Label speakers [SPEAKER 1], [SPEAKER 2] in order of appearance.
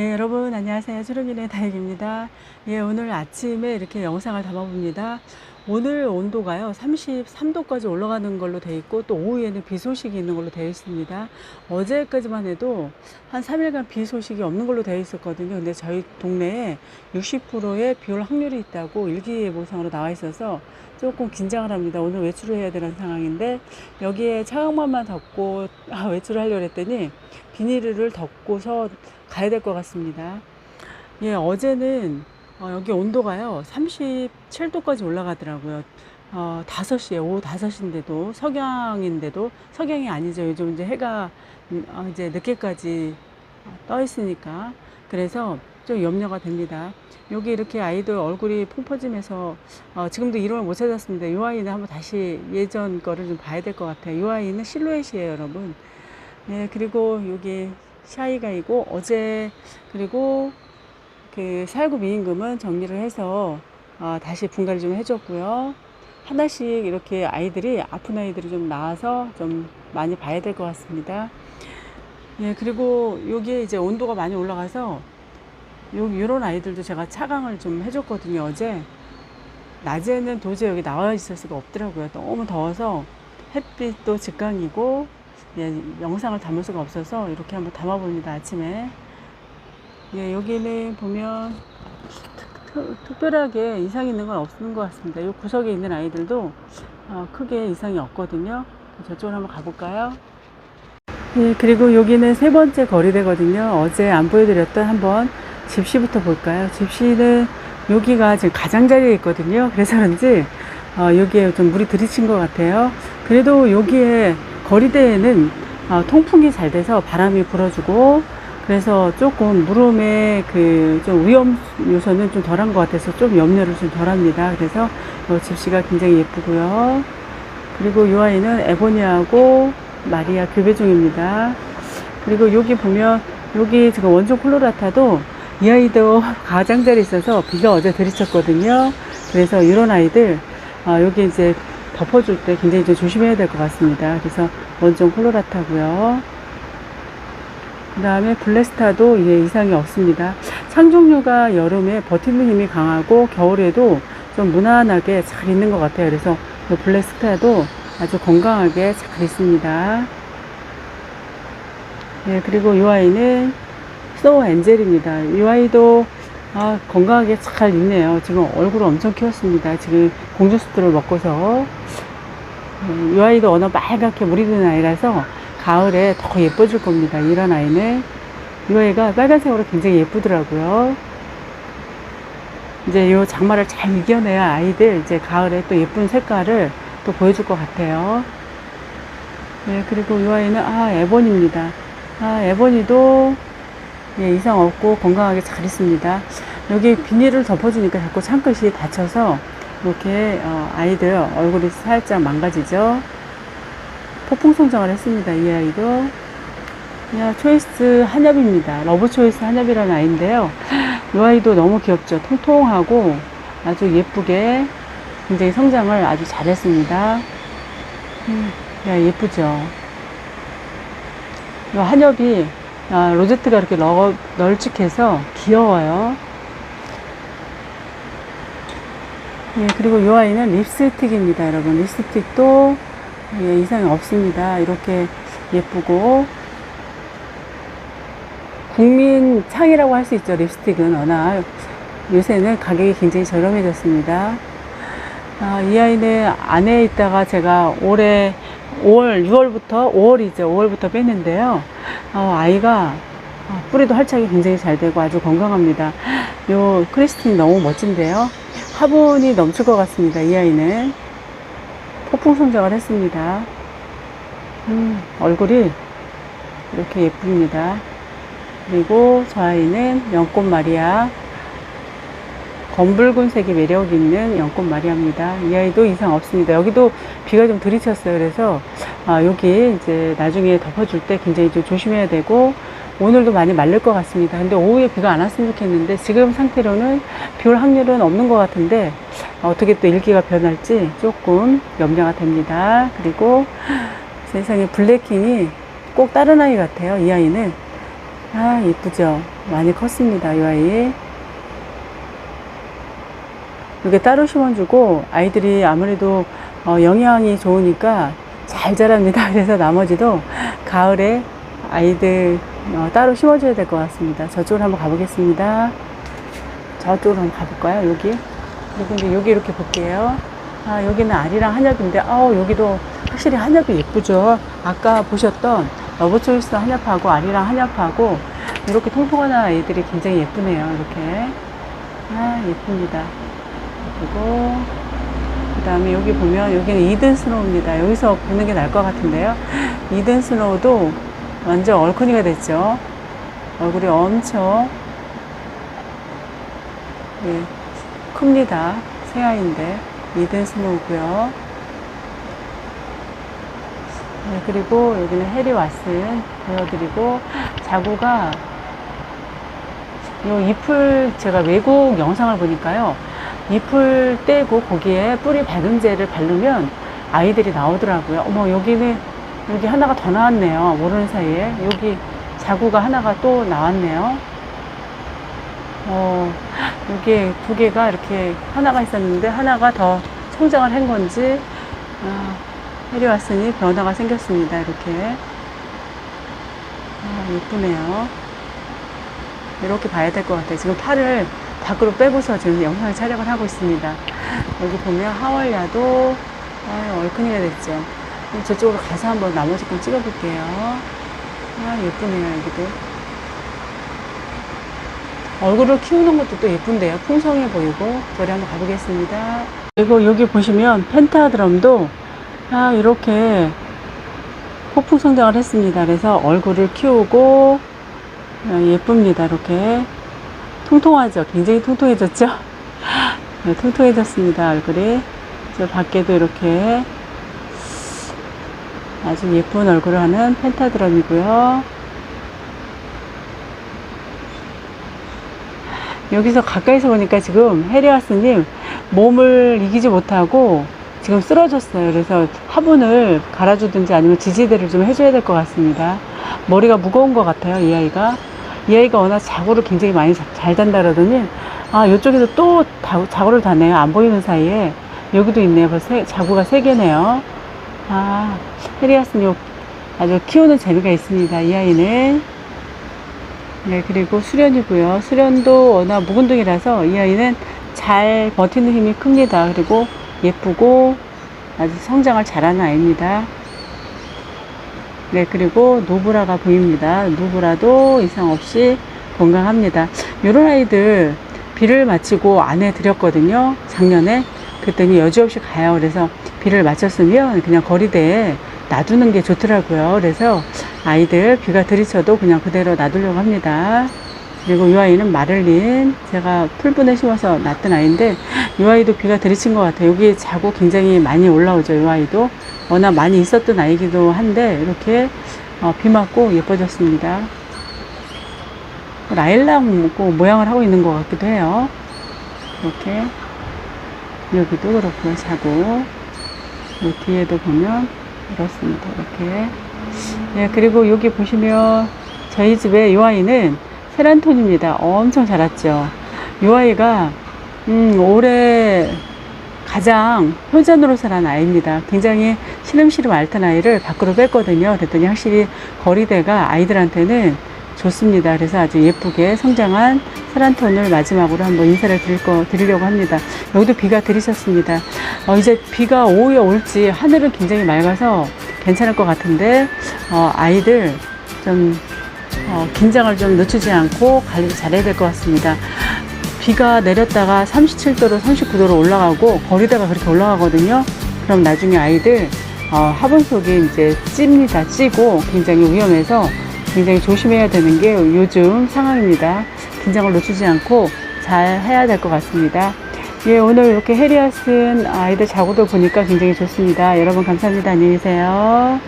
[SPEAKER 1] 예, 여러분 안녕하세요. 초록이네 다육입니다. 예, 오늘 아침에 이렇게 영상을 담아봅니다. 오늘 온도가요 33도까지 올라가는 걸로 돼 있고 또 오후에는 비 소식이 있는 걸로 되어 있습니다. 어제까지만 해도 한 3일간 비 소식이 없는 걸로 되어 있었거든요. 근데 저희 동네에 60%의 비올 확률이 있다고 일기예보상으로 나와 있어서 조금 긴장을 합니다. 오늘 외출을 해야 되는 상황인데 여기에 차광만만 덮고 아, 외출을 하려고 했더니 비닐을 덮고서 가야 될 것 같습니다. 예, 어제는 어, 여기 온도가요 37도까지 올라가더라고요. 어, 5시에 오후 5시인데도 석양인데도 석양이 아니죠. 요즘 이제 해가 음, 어, 이제 늦게까지 떠 있으니까 그래서 좀 염려가 됩니다. 여기 이렇게 아이들 얼굴이 퐁 퍼지면서 어, 지금도 이름을 못 찾았습니다. 이 아이는 한번 다시 예전 거를 좀 봐야 될 것 같아요. 이 아이는 실루엣이에요, 여러분. 네, 그리고 여기 샤이가이고 어제 그리고 그 살구 미임금은 정리를 해서 어, 다시 분갈이 좀 해줬고요. 하나씩 이렇게 아이들이 아픈 아이들이 좀 나와서 좀 많이 봐야 될 것 같습니다. 예, 그리고 여기에 이제 온도가 많이 올라가서 요, 요런 아이들도 제가 차강을 좀 해줬거든요, 어제. 낮에는 도저히 여기 나와 있을 수가 없더라고요. 너무 더워서 햇빛도 직강이고, 예, 영상을 담을 수가 없어서 이렇게 한번 담아봅니다, 아침에. 예, 여기는 보면 특, 특별하게 이상 있는 건 없는 것 같습니다. 이 구석에 있는 아이들도 어, 크게 이상이 없거든요. 저쪽으로 한번 가볼까요? 예, 그리고 여기는 세 번째 거리대거든요. 어제 안 보여드렸던 한번 집시부터 볼까요? 집시는 여기가 지금 가장자리에 있거든요. 그래서 그런지 어, 여기에 좀 물이 들이친 것 같아요. 그래도 여기에 거리대에는 어, 통풍이 잘 돼서 바람이 불어주고 그래서 조금 물음의 그 좀 위험 요소는 좀 덜한 것 같아서 좀 염려를 좀 덜합니다. 그래서 이 집시가 굉장히 예쁘고요. 그리고 이 아이는 에보니아하고 마리아 교배 중입니다. 그리고 여기 보면 여기 지금 원종 콜로라타도 이 아이도 가장자리 있어서 비가 어제 들이쳤거든요. 그래서 이런 아이들 아, 여기 이제 덮어줄 때 굉장히 좀 조심해야 될 것 같습니다. 그래서 원종 콜로라타고요. 그 다음에 블레스타도 이게 이상이 없습니다. 창종류가 여름에 버티는 힘이 강하고 겨울에도 좀 무난하게 잘 있는 것 같아요. 그래서 이 블레스타도 아주 건강하게 잘 있습니다. 네, 그리고 이 아이는 스노우 엔젤입니다. 이 아이도 아, 건강하게 잘 있네요. 지금 얼굴을 엄청 키웠습니다. 지금 공주수들을 먹고서. 네, 이 아이도 워낙 빨갛게 물이 드는 아이라서 가을에 더 예뻐질 겁니다. 이런 아이는. 이 아이가 빨간색으로 굉장히 예쁘더라고요. 이제 이 장마를 잘 이겨내야 아이들 이제 가을에 또 예쁜 색깔을 또 보여줄 것 같아요. 네, 그리고 이 아이는, 아, 에본입니다. 아, 에본이도 예, 이상 없고 건강하게 잘 있습니다. 여기 비닐을 덮어주니까 자꾸 창끝이 다쳐서 이렇게 어, 아이들 얼굴이 살짝 망가지죠. 폭풍 성장을 했습니다. 이 아이도. 그냥 초이스 한엽입니다. 러브 초이스 한엽이라는 아이인데요. 이 아이도 너무 귀엽죠. 통통하고 아주 예쁘게 굉장히 성장을 아주 잘했습니다. 음, 야, 예쁘죠. 이 한엽이 아, 로제트가 이렇게 널, 널찍해서 귀여워요. 예, 그리고 이 아이는 립스틱입니다, 여러분. 립스틱도 예, 이상이 없습니다. 이렇게 예쁘고 국민 창이라고 할 수 있죠. 립스틱은 워낙 요새는 가격이 굉장히 저렴해졌습니다. 아, 이 아이는 안에 있다가 제가 올해 5월, 6월부터, 5월이죠. 5월부터 뺐는데요. 어, 아이가 어, 뿌리도 활착이 굉장히 잘 되고 아주 건강합니다. 요 크리스틴이 너무 멋진데요. 화분이 넘칠 것 같습니다. 이 아이는. 폭풍 성장을 했습니다. 음, 얼굴이 이렇게 예쁩니다. 그리고 저 아이는 연꽃 마리아. 검붉은색이 매력 있는 연꽃 마리아입니다. 이 아이도 이상 없습니다. 여기도 비가 좀 들이쳤어요. 그래서 아, 여기 이제 나중에 덮어줄 때 굉장히 좀 조심해야 되고 오늘도 많이 말릴 것 같습니다. 근데 오후에 비가 안 왔으면 좋겠는데 지금 상태로는 비 올 확률은 없는 것 같은데 어떻게 또 일기가 변할지 조금 염려가 됩니다. 그리고 세상에 블랙킹이 꼭 다른 아이 같아요. 이 아이는 아, 이쁘죠? 많이 컸습니다, 이 아이. 이렇게 따로 심어주고, 아이들이 아무래도 어, 영양이 좋으니까 잘 자랍니다. 그래서 나머지도 가을에 아이들 어, 따로 심어줘야 될 것 같습니다. 저쪽으로 한번 가보겠습니다. 저쪽으로 한번 가볼까요? 여기. 그리고 이제 여기 이렇게 볼게요. 아, 여기는 알이랑 한엽인데, 아우, 여기도 확실히 한엽이 예쁘죠? 아까 보셨던 러브초이스 한엽하고 알이랑 한엽하고 이렇게 통통한 아이들이 굉장히 예쁘네요. 이렇게. 아, 예쁩니다. 그리고, 그 다음에 여기 보면 여기는 이든 스노우입니다. 여기서 보는 게 나을 것 같은데요. 이든 스노우도 완전 얼큰이가 됐죠. 얼굴이 엄청 예, 큽니다. 새아이인데 이든 스노우고요. 네, 그리고 여기는 해리 왓슨 보여드리고 자구가 이 잎을 제가 외국 영상을 보니까요. 잎을 떼고 거기에 뿌리 밝은제를 바르면 아이들이 나오더라고요. 어머 여기는 여기 하나가 더 나왔네요. 모르는 사이에 여기 자구가 하나가 또 나왔네요. 어, 여기 두 개가 이렇게 하나가 있었는데 하나가 더 성장을 한 건지 아, 해리왔으니 변화가 생겼습니다. 이렇게 아, 예쁘네요. 이렇게 봐야 될 것 같아요. 지금 팔을 밖으로 빼고서 지금 영상을 촬영을 하고 있습니다. 여기 보면 하월야도 아, 얼큰이가 됐죠. 저쪽으로 가서 한번 나머지 건 찍어볼게요. 아, 예쁘네요, 여기도. 얼굴을 키우는 것도 또 예쁜데요. 풍성해 보이고. 저리 한번 가보겠습니다. 그리고 여기 보시면 펜타드럼도 아, 이렇게 폭풍 성장을 했습니다. 그래서 얼굴을 키우고 아, 예쁩니다. 이렇게 통통하죠. 굉장히 통통해졌죠. 네, 통통해졌습니다. 얼굴이. 저 밖에도 이렇게 아주 예쁜 얼굴을 하는 펜타드럼이고요. 여기서 가까이서 보니까 지금 해리아스님 몸을 이기지 못하고 지금 쓰러졌어요. 그래서 화분을 갈아주든지 아니면 지지대를 좀 해줘야 될 것 같습니다. 머리가 무거운 것 같아요, 이 아이가. 이 아이가 워낙 자구를 굉장히 많이 자- 잘 단다 그러더니, 아, 이쪽에도 또 다- 자구를 다네요. 안 보이는 사이에. 여기도 있네요. 벌써 세- 자구가 세 개네요. 아, 해리아스님 아주 키우는 재미가 있습니다. 이 아이는. 네, 그리고 수련이고요. 수련도 워낙 묵은둥이라서 이 아이는 잘 버티는 힘이 큽니다. 그리고 예쁘고 아주 성장을 잘하는 아이입니다. 네, 그리고 노브라가 보입니다. 노브라도 이상 없이 건강합니다. 이런 아이들 비를 마치고 안에 드렸거든요. 작년에. 그랬더니 여지없이 가요. 그래서 비를 맞췄으면 그냥 거리대에 놔두는 게 좋더라고요. 그래서 아이들 비가 들이쳐도 그냥 그대로 놔두려고 합니다. 그리고 이 아이는 마를린 제가 풀분에 심어서 놨던 아이인데 이 아이도 비가 들이친 것 같아요. 여기 자고 굉장히 많이 올라오죠. 이 아이도 워낙 많이 있었던 아이기도 한데 이렇게 어, 비 맞고 예뻐졌습니다. 라일락 뭐 모양을 하고 있는 것 같기도 해요. 이렇게 여기도 그렇고요. 자고 이 뒤에도 보면 이렇습니다. 이렇게 네, 그리고 여기 보시면 저희 집에 이 아이는 세란톤입니다. 엄청 자랐죠. 이 아이가 음, 올해 가장 효자노로 자란 아이입니다. 굉장히 시름시름 앓던 아이를 밖으로 뺐거든요. 그랬더니 확실히 거리대가 아이들한테는 좋습니다. 그래서 아주 예쁘게 성장한 세란톤을 마지막으로 한번 인사를 드릴 거, 드리려고 합니다. 여기도 비가 들이셨습니다. 어, 이제 비가 오후에 올지 하늘은 굉장히 맑아서 괜찮을 것 같은데, 어, 아이들 좀, 어, 긴장을 좀 늦추지 않고 관리를 잘해야 될 것 같습니다. 비가 내렸다가 37도로 39도로 올라가고 거리다가 그렇게 올라가거든요. 그럼 나중에 아이들 어, 화분 속에 이제 찝니다. 찌고 굉장히 위험해서 굉장히 조심해야 되는 게 요즘 상황입니다. 긴장을 놓치지 않고 잘 해야 될 것 같습니다. 예, 오늘 이렇게 해리아슨 아이들 자고도 보니까 굉장히 좋습니다. 여러분 감사합니다. 안녕히 계세요.